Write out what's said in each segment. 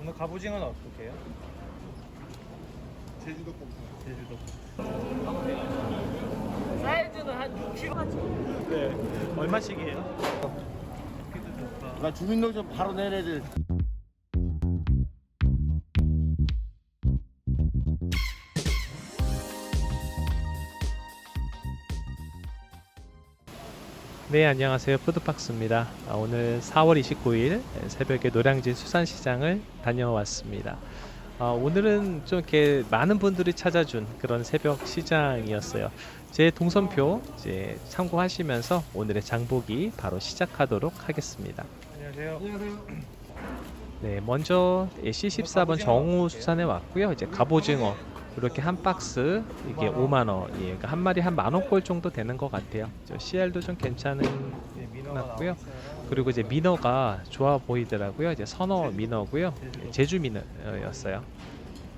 오늘 갑오징어는 어떻게 해요? 제주도 꼼 제주도. 사이즈는 한 6kg. 네. 얼마씩이에요? 나 주민등록 바로 내려야 네, 안녕하세요. 푸드박스입니다. 아, 오늘 4월 29일 새벽에 노량진 수산시장을 다녀왔습니다. 아, 오늘은 좀 이렇게 많은 분들이 찾아준 그런 새벽 시장이었어요. 제 동선표 이제 참고하시면서 오늘의 장보기 바로 시작하도록 하겠습니다. 안녕하세요. 네, 먼저 C14번 정우 수산에 왔고요. 이제 갑오징어 이렇게 한 박스 이게 5만 원, 예, 그러니까 한 마리 한 만 원꼴 정도 되는 것 같아요. 저 CR도 좀 괜찮은. 나왔어요. 그리고 이제 민어가 좋아 보이더라고요. 이제 선어 민어고요. 제주 민어였어요.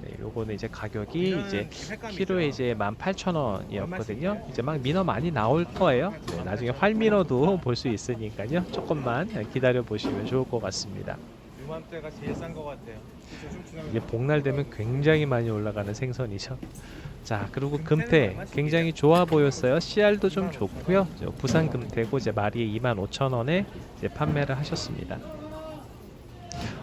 네, 요거는 이제 가격이 이제. 키로에 이제 18,000원이었거든요. 얼마씩이에요? 이제 막 민어 많이 나올 거예요. 네, 나중에 활민어도 볼 수 있으니까요. 조금만 기다려 보시면 좋을 것 같습니다. 이맘때가 제일 싼 것 같아요. 이제 복날 되면 굉장히 많이 올라가는 생선이죠. 자, 그리고 금태 굉장히 좋아 보였어요. CR도 좀 좋고요. 저 부산 금태고 이제 마리에 25,000원에 이제 판매를 하셨습니다.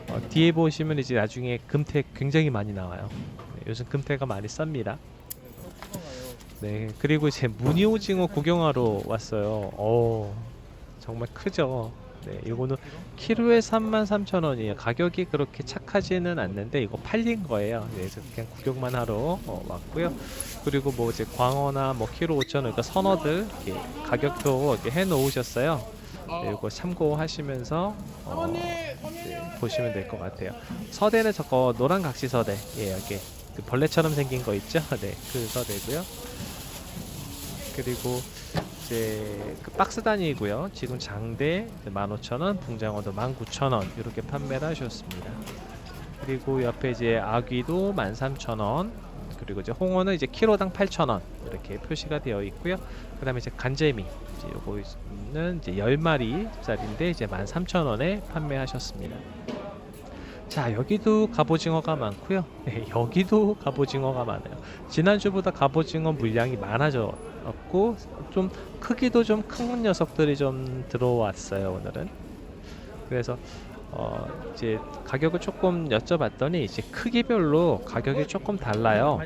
어, 뒤에 보시면 이제 나중에 금태 굉장히 많이 나와요. 네, 요즘 금태가 많이 쌉니다. 네, 그리고 이제 무늬 오징어 구경하러 왔어요. 어, 정말 크죠. 네, 이거는 키로에 33,000원이에요. 가격이 그렇게 착하지는 않는데 이거 팔린 거예요. 네, 그래서 그냥 구경만 하러 어, 왔고요. 그리고 뭐 이제 광어나 뭐 키로 5,000원 그러니까 선어들 이렇게 가격도 이렇게 해 놓으셨어요. 네, 이거 참고하시면서 어, 네, 보시면 될 것 같아요. 서대는 저거 노란 각시 서대. 예, 여기 그 벌레처럼 생긴 거 있죠? 네, 그 서대고요. 그리고 이제 그 박스 단위이고요. 지금 장대 15,000원, 붕장어도 19,000원 이렇게 판매를 하셨습니다. 그리고 옆에 이제 아귀도 13,000원, 그리고 이제 홍어는 이제 키로당 8,000원 이렇게 표시가 되어 있고요. 그다음에 이제 간재미 이제 요거는 이제 10마리짜리인데 이제 13,000원에 판매하셨습니다. 자 여기도 갑오징어가 많고요. 네, 여기도 갑오징어가 많아요. 지난주보다 갑오징어 물량이 많아 졌고 좀 크기도 좀 큰 녀석들이 좀 들어왔어요 오늘은. 그래서 어 이제 가격을 조금 여쭤봤더니 이제 크기별로 가격이 조금 달라요.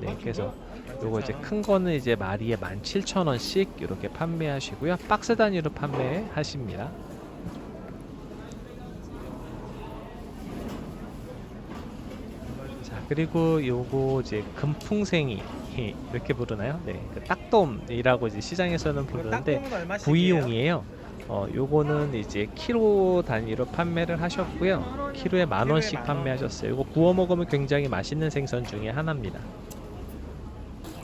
네, 그래서 요거 이제 큰 거는 이제 마리에 17,000원씩 이렇게 판매하시고요. 박스 단위로 판매하십니다. 자, 그리고 요거 이제 금풍생이 이렇게 부르나요? 네, 그 딱돔이라고 이제 시장에서는 부르는데? 구이용이에요. 어, 요거는 이제 키로 단위로 판매를 하셨고요. 키로에 만 원씩 만 원. 판매하셨어요. 이거 구워 먹으면 굉장히 맛있는 생선 중에 하나입니다.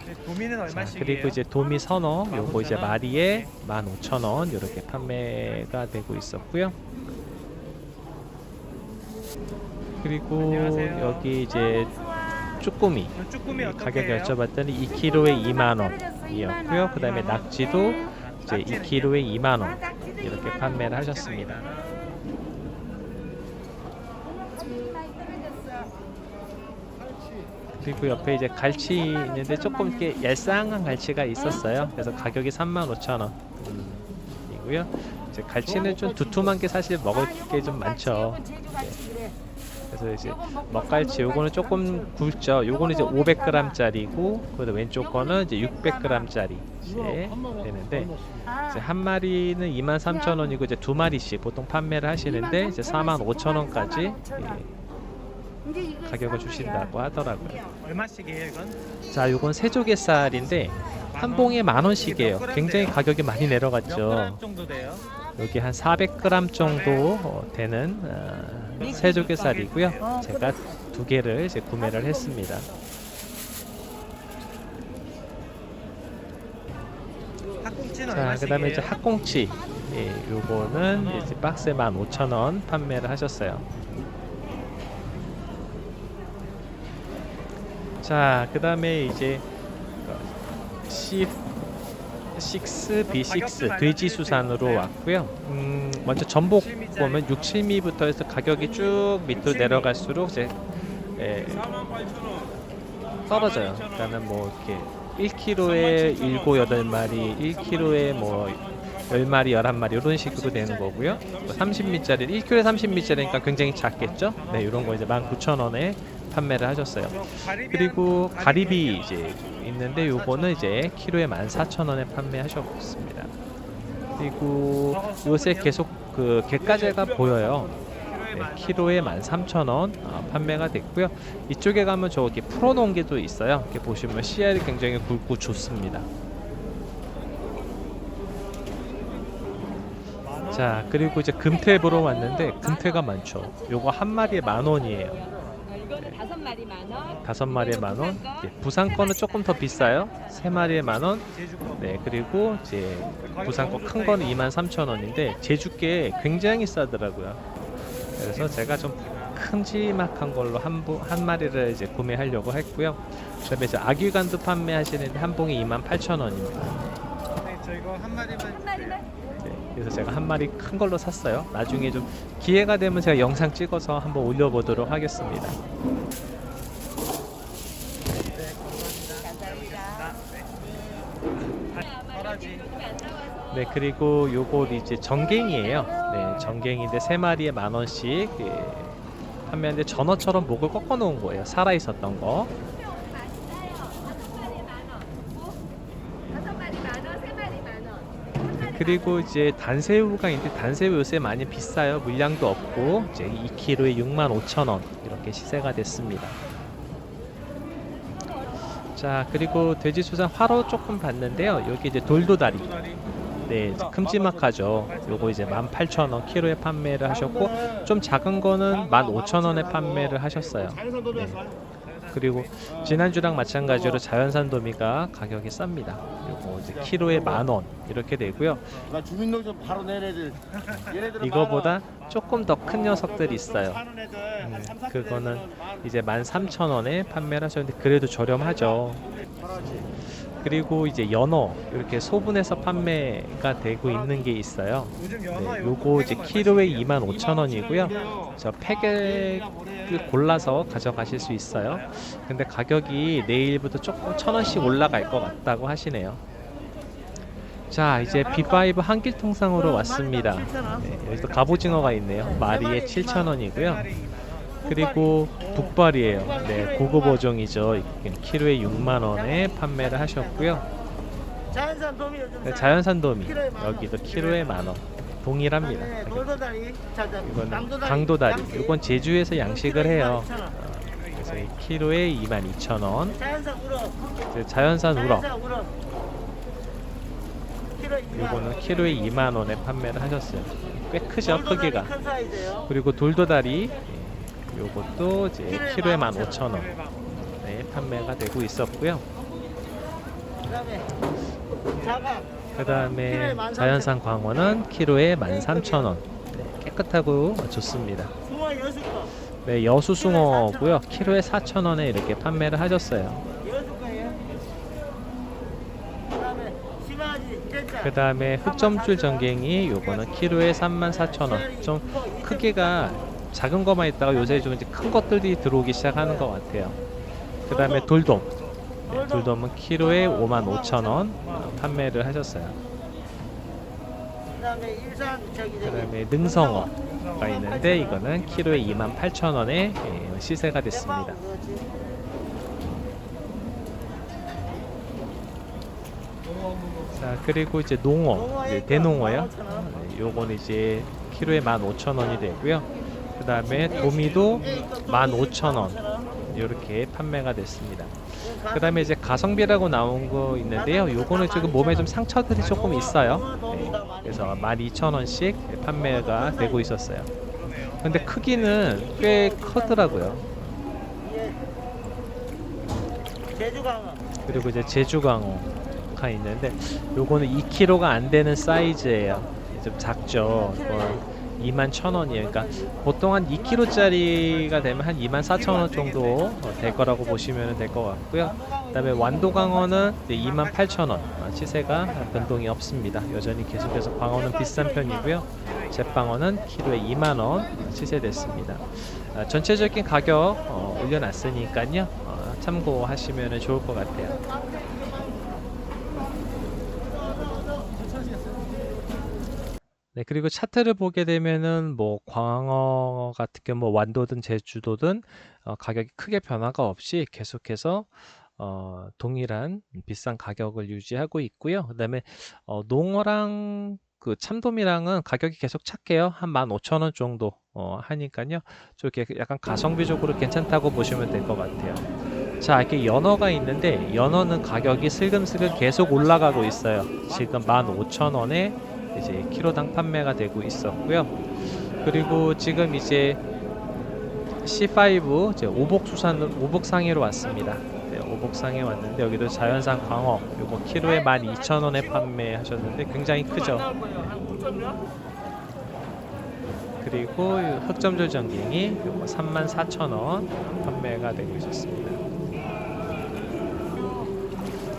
네, 도미는 자, 얼마씩이에요? 그리고 이제 도미 선어 요거 이제 15,000원? 마리에 15,000원 이렇게 판매가 되고 있었고요. 그리고 안녕하세요. 여기 이제 쭈꾸미 저 쭈꾸미 어떻게 가격? 여쭤봤더니 2kg에 2만 원이었고요. 그 다음에 낙지도 이제 2kg에 2만 원 이렇게 판매를 하셨습니다. 그리고 옆에 이제 갈치 있는데 조금 이렇게 얄쌍한 갈치가 있었어요. 그래서 가격이 35,000원 이고요. 이제 갈치는 좀 두툼한 게 사실 먹을 게 좀 많죠. 그래서 이제 먹갈치 요거는 조금 굵죠. 요거는 이제 500g짜리고 그다음 왼쪽 거는 이제 600g짜리 되는데 이제 한 마리는 23,000원이고 이제 두 마리씩 보통 판매를 하시는데 이제 45,000원까지 가격을 주신다고 하더라고요. 얼마씩이에요 이건? 자, 요건 세조개살인데 한 봉에 만 원씩이에요. 굉장히 가격이 많이 몇 내려갔죠. 여기 한 400g 정도 어, 되는 어, 새 조개살이고요. 제가 두 개를 이제 구매를 했습니다. 자? 그다음에 이제 학꽁치. 예, 요거는 이제 박스에 15,000원 판매를 하셨어요. 자, 그다음에 이제 C 6 B6 돼지 수산으로 왔고요. 음, 먼저 전복 보면 6, 7미부터 해서 가격이 쭉 밑으로 내려갈수록 이제 예, 떨어져요. 그러니까는 뭐 이렇게 1kg에 7, 8마리, 1kg에 뭐 10마리, 11마리 이런 식으로 되는 거고요. 30미짜리, 1kg에 30미짜리니까 굉장히 작겠죠? 네, 이런 거 이제 19,000원에 판매를 하셨어요. 그리고 가리비 이제 있는데 요거는 이제 키로에 14,000원에 판매하셨습니다. 그리고 요새 계속 그 갯가재가 보여요. 네, 키로에 13,000원 어, 판매가 됐고요. 이쪽에 가면 저기 풀어놓은 게 또 있어요. 이렇게 보시면 씨알이 굉장히 굵고 좋습니다. 자 그리고 이제 금태 보러 왔는데 금태가 많죠. 요거 한 마리에 만 원이에요. 다섯 마리 만 원. 다섯 마리에 만 원. 예, 부산 거는 조금 더 비싸요. 세 마리에 만 원. 제주 거. 네 그리고 이제 부산 거 큰 거는 2만 3천 원인데 제주께 굉장히 싸더라고요. 그래서 제가 좀 큼지막한 걸로 한, 부, 한 마리를 이제 구매하려고 했고요. 그다음에 이제 아귀간도 판매하시는데 한 봉이 2만 8천 원입니다. 네, 저 이거 한 마리만. 한 마리만. 네, 그래서 제가 한 마리 큰 걸로 샀어요. 나중에 좀 기회가 되면 제가 영상 찍어서 한번 올려보도록 하겠습니다. 네 그리고 요거 이제 전갱이에요. 네 전갱인데 세 마리에 만 원씩 예, 판매하는데 전어처럼 목을 꺾어 놓은 거예요. 살아 있었던 거. 다섯 마리 만 원, 세 마리 만 원. 그리고 이제 단새우가 있는데 단새우 요새 많이 비싸요. 물량도 없고 이제 2kg에 6만 5천 원 이렇게 시세가 됐습니다. 자 그리고 돼지 수산 화로 조금 봤는데요. 여기 이제 돌도다리. 네, 큼지막하죠. 요거 이제 18,000원 키로에 판매를 하셨고 좀 작은 거는 15,000원에 판매를 하셨어요. 네. 그리고 지난주랑 마찬가지로 자연산 도미가 가격이 쌉니다. 요거 이제 키로에 만 원 이렇게 되고요. 나 주민등록 바로 내내들 얘네들은 이거보다 조금 더 큰 녀석들이 있어요. 음, 한 3, 4 그거는 이제 13,000원에 판매를 하셨는데 그래도 저렴하죠. 그리고 이제 연어 이렇게 소분해서 판매가 되고 있는 게 있어요. 네, 요거 이제 키로에 25,000원이고요. 저 팩을 골라서 가져가실 수 있어요. 근데 가격이 내일부터 조금 천 원씩 올라갈 것 같다고 하시네요. 자 이제 B5 한길통상으로 왔습니다. 네, 여기도 갑오징어가 있네요. 마리에 7,000원이고요. 그리고 북발이에요. 네, 고급 어종이죠. 키로에 6만 원에 판매를 하셨고요. 자연산 도미 네, 자연산 도미 여기도 키로에 만 원. 동일합니다. 이거는 강도다리. 이건 제주에서 양식을 해요. 그래서 이 키로에 22,000원. 자연산 우럭 자연산 우럭. 2만 요거는 키로에 2만 원에 판매를 하셨어요. 꽤 크죠 크기가. 그리고 돌도다리 예, 요것도 이제 키로에 15,000원 네, 판매가 되고 있었고요. 그다음에 그 다음에 자연산 광어는 키로에 13,000원. 네, 깨끗하고 좋습니다. 네, 여수숭어고요. 키로에 4,000원에 이렇게 판매를 하셨어요. 그 다음에 흑점줄 전갱이 요거는 키로에 34,000원. 좀 크기가 작은 것만 있다가 요새 좀 이제 큰 것들이 들어오기 시작하는 것 같아요. 그 다음에 돌돔. 네, 돌돔은 키로에 55,000원 판매를 하셨어요. 그다음에 일산 저기 그 다음에 능성어가 있는데 이거는 키로에 28,000원에 시세가 됐습니다. 자 그리고 이제 농어, 이제 대농어요. 네, 요거는 이제 키로에 15,000원이 되고요. 그 다음에 도미도 15,000원 이렇게 판매가 됐습니다. 그 다음에 이제 가성비라고 나온 거 있는데요. 요거는 지금 몸에 좀 상처들이 조금 있어요. 네, 그래서 12,000원씩 판매가 되고 있었어요. 근데 크기는 꽤 크더라고요. 그리고 이제 제주광어가 있는데 요거는 2kg가 안 되는 사이즈예요. 좀 작죠. 뭐 2만 1,000원이에요. 그러니까 보통 한 2kg짜리가 되면 한 2만 4,000원 정도 어, 될 거라고 보시면 될 것 같고요. 그다음에 완도광어는 2만 8,000원 시세가 변동이 없습니다. 여전히 계속해서 광어는 비싼 편이고요. 잿방어는 키로에 2만 원 시세됐습니다. 아, 전체적인 가격 어, 올려놨으니까요. 어, 참고하시면 좋을 것 같아요. 네, 그리고 차트를 보게 되면은 뭐 광어 같은 경우 뭐 완도든 제주도든 어, 가격이 크게 변화가 없이 계속해서 어, 동일한 비싼 가격을 유지하고 있고요. 그다음에 어, 농어랑 그 참돔이랑은 가격이 계속 착해요. 한 15,000원 정도 어, 하니까요. 좀 이렇게 약간 가성비적으로 괜찮다고 보시면 될 것 같아요. 자, 이렇게 연어가 있는데 연어는 가격이 슬금슬금 계속 올라가고 있어요. 지금 15,000원에 이제 키로당 판매가 되고 있었고요. 그리고 지금 이제 C5 이제 오복수산 오복상해로 왔습니다. 네, 오복상에 왔는데 여기도 자연산 광어 요거 키로에 12,000원에 판매하셨는데 굉장히 크죠. 그리고 이 흑점절 전갱이 요거 34,000원 판매가 되고 있었습니다.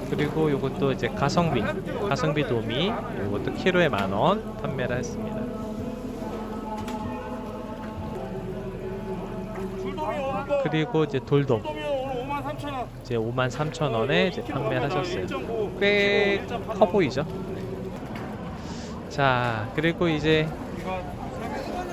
그리고 요것도 이제 가성비 가성비 도미 요것도 키로에 만 원 판매를 했습니다. 그리고 이제 돌돔 이제 5만 3천 원에 이제 판매를 하셨어요. 꽤 커 보이죠? 네. 자 그리고 이제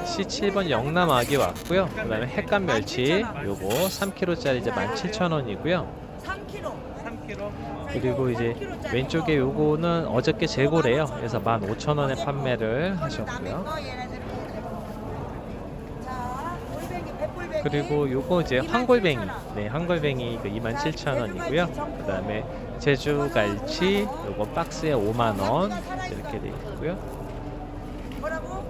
C7번 영남 아기 왔고요. 그다음에 햇감 멸치 요거 3kg짜리 이제 17,000원이고요. 3kg. 3kg. 그리고 이제 왼쪽에 요거는 어저께 재고래요. 그래서 15,000원에 판매를 하셨고요. 그리고 요거 이제 황골뱅이. 네, 황골뱅이 그 27,000원이고요. 그다음에 제주 갈치 요거 박스에 5만 원 이렇게 돼 있고요. 뭐라고?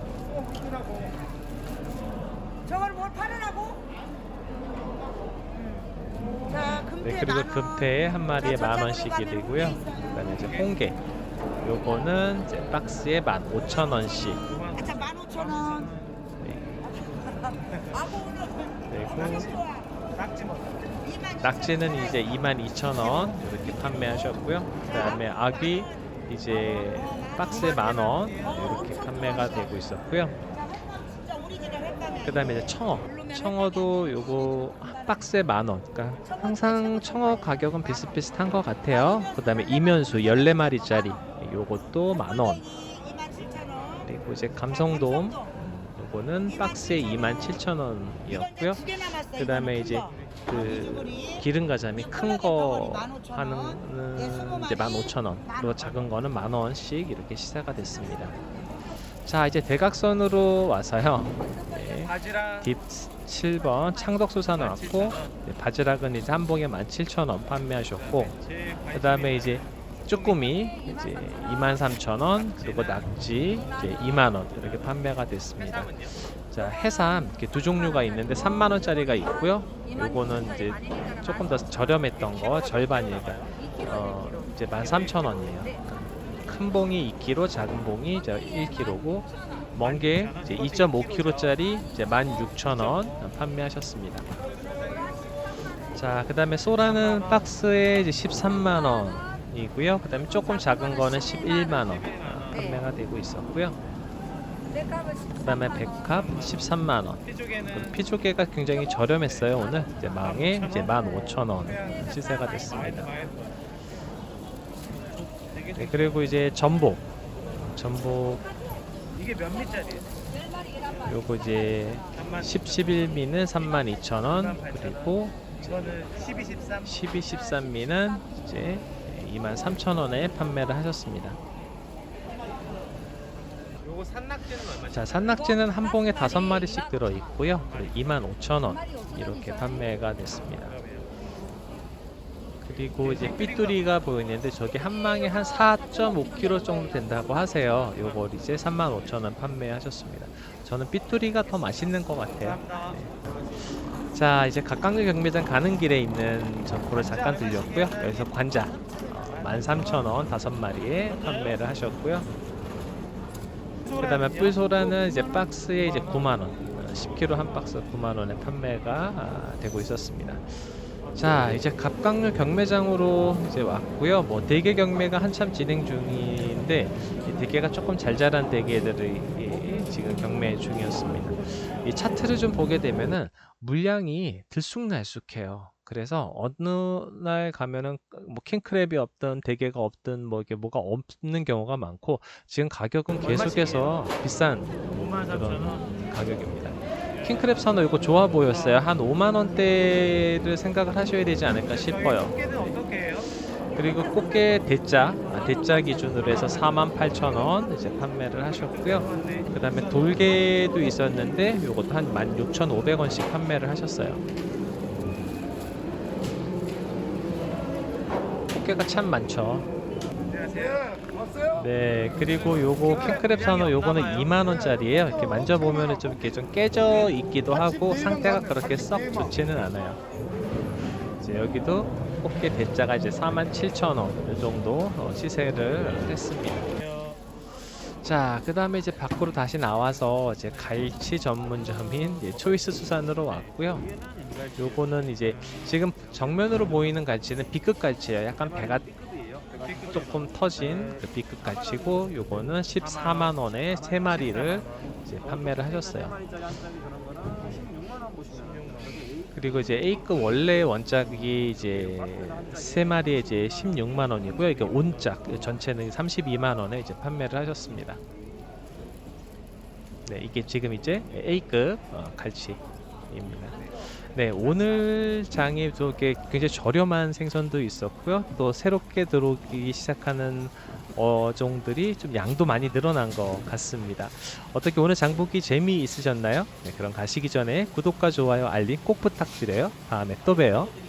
저걸 뭘 팔으라고? 자, 금태 네, 그리고 만 원. 금태 한 마리에 자, 만 원씩이 되고요. 그다음에 이제 홍게. 요거는 이제 박스에 15,000원씩. 자, 15,000원. 네. 아고 오늘 그리고 낙지 먹. 낙지는 이제 22,000원 이렇게 판매하셨고요. 그다음에 아귀 이제 박스에 만 원 이렇게 판매가 되고 있었고요. 그다음에 이제 청어. 청어도 요거 한 박스에 만 원. 그러니까 항상 청어 가격은 비슷비슷한 것 같아요. 그다음에 이면수 14마리짜리 요것도 만 원. 27,000원. 그리고 이제 감성돔 요거는 박스에 27,000원이었고요. 그다음에 이제 그 기름 가자미 큰 거 하는 이제 15,000원, 그리고 작은 거는 만 원씩 이렇게 시세가 됐습니다. 자, 이제 대각선으로 와서요. 네. 바지락. 딥 7번 창덕수산 왔고 네, 바지락은 이제 한 봉에 17,000원 판매하셨고 그 다음에 이제 쭈꾸미 이제 23,000원 그리고 낙지 이제 2만 원 이렇게 판매가 됐습니다. 자 해삼 이렇게 두 종류가 있는데 3만 원짜리가 있고요. 요거는 이제 조금 더 저렴했던 거 절반이니까 어 이제 13,000원이에요. 큰 봉이 2kg, 작은 봉이 이제 1kg고 먼 게 이제 2.5kg짜리 이제 16,000원 판매하셨습니다. 자, 그 다음에 소라는 박스에 이제 13만 원 이고요. 그 다음에 조금 작은 거는 11만 원 판매가 되고 있었고요. 그 다음에 백합 13만 원. 피조개는 피조개가 굉장히 저렴했어요 오늘 이제 망에 이제 15,000원 시세가 됐습니다. 네, 그리고 이제 전복, 전복 이게 몇 미짜리예요? 요거 이제 10, 11미는 32,000원 그리고 이거는 12, 13. 12, 13미는 이제 23,000원에 판매를 하셨습니다. 요거 산낙지는 얼마? 자, 산낙지는 한 봉에 다섯 마리씩 들어 있고요. 25,000원 이렇게 판매가 됐습니다. 그리고 이제 삐뚜리가 보이는데 저게 한 망에 한 4.5kg 정도 된다고 하세요. 요걸 이제 35,000원 판매하셨습니다. 저는 삐뚜리가 더 맛있는 것 같아요. 네. 자, 이제 각광리 경매장 가는 길에 있는 점포를 잠깐 들렸고요. 여기서 관자 어, 13,000원 다섯 마리에 판매를 하셨고요. 그 다음에 뿔소라는 이제 박스에 이제 9만 원, 10kg 한 박스 9만 원에 판매가 아, 되고 있었습니다. 자 이제 갑각류 경매장으로 이제 왔고요. 뭐 대게 경매가 한참 진행 중인데 이 대게가 조금 잘 자란 대게들이 이 지금 경매 중이었습니다. 이 차트를 좀 보게 되면은 물량이 들쑥날쑥해요. 그래서 어느 날 가면은 뭐 킹크랩이 없든 대게가 없든 뭐 이게 뭐가 없는 경우가 많고 지금 가격은 계속해서 비싼 5만 3천 원. 가격입니다. 킹크랩 선호 이거 좋아 보였어요. 한 5만 원대를 생각을 하셔야 되지 않을까 싶어요. 그리고 꽃게 대짜, 아, 대짜 기준으로 해서 48,000원 이제 판매를 하셨고요. 네. 그다음에 돌게도 있었는데 이것도 한 16,500원씩 판매를 하셨어요. 꽃게가 참 많죠. 네, 그리고 요거 킹크랩 산호 요거는 2만 원짜리예요. 이렇게 만져보면은 좀 이렇게 좀 깨져 있기도 하고 상태가 그렇게 썩 좋지는 않아요. 이제 여기도 꽃게 대짜가 이제 47,000원 이 정도 어, 시세를 했습니다. 자, 그 다음에 이제 밖으로 다시 나와서 이제 갈치 전문점인 이제 초이스 수산으로 왔고요. 요거는 이제 지금 정면으로 보이는 갈치는 B급 갈치예요. 약간 배가 조금 터진 그 B급 갈치고 요거는 14만 원에 세 마리를 이제 판매를 하셨어요. 그리고 이제 A급 원래 원짝이 이제 세 마리에 이제 16만 원이고요. 이게 온짝 전체는 32만 원에 이제 판매를 하셨습니다. 네, 이게 지금 이제 A급 어, 갈치 입니다. 네, 오늘 장에 또 이렇게 굉장히 저렴한 생선도 있었고요. 또 새롭게 들어오기 시작하는 어종들이 좀 양도 많이 늘어난 것 같습니다. 어떻게 오늘 장보기 재미 있으셨나요? 네, 그럼 가시기 전에 구독과 좋아요, 알림 꼭 부탁드려요. 다음에 또 봬요.